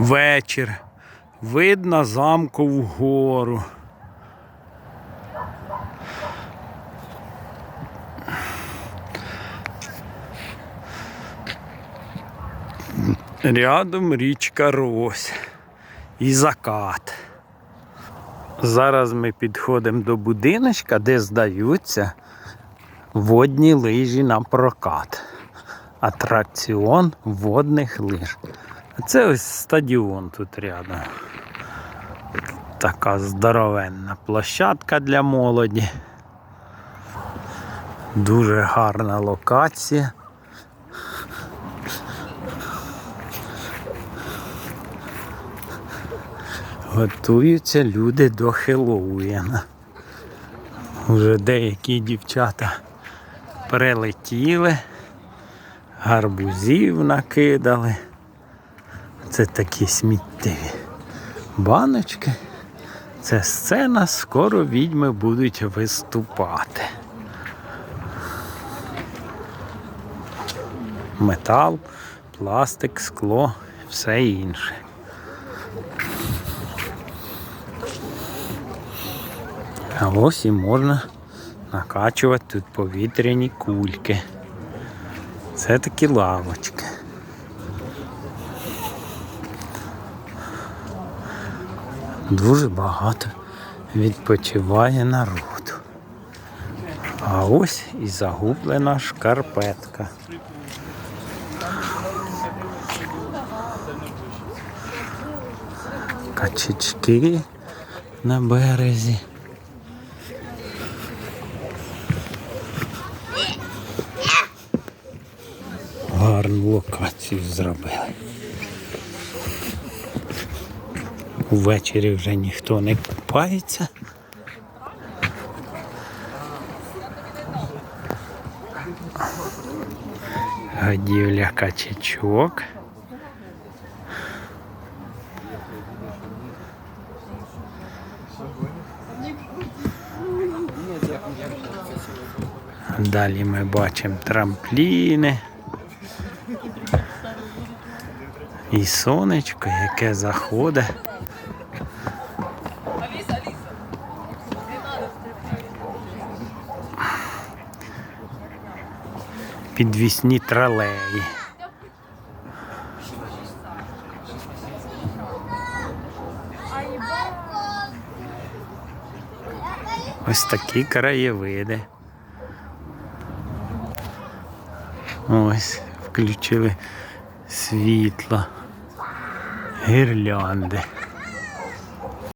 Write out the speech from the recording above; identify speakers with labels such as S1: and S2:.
S1: Вечір. Видно замкову гору. Рядом річка Рось і закат. Зараз ми підходимо до будиночка, де здаються водні лижі на прокат. Атракціон водних лиж. Це ось стадіон тут рядом. Така здоровенна площадка для молоді. Дуже гарна локація. Готуються люди до Хеллоуіна. Уже деякі дівчата прилетіли, гарбузів накидали. Це такі сміттєві баночки. Це сцена, скоро відьми будуть виступати. Метал, пластик, скло, все інше. А ось і можна накачувати тут повітряні кульки. Це такі лавочки. Дуже багато відпочиває народу. А ось і загублена шкарпетка. Качечки на березі. Гарну локацію зробили. Ввечері вже ніхто не купається. Годівля качечок. Далі ми бачимо трампліни. І сонечко, яке заходить. Підвісні тралеї. Ось такі краєвиди. Ось, включили світло, гірлянди.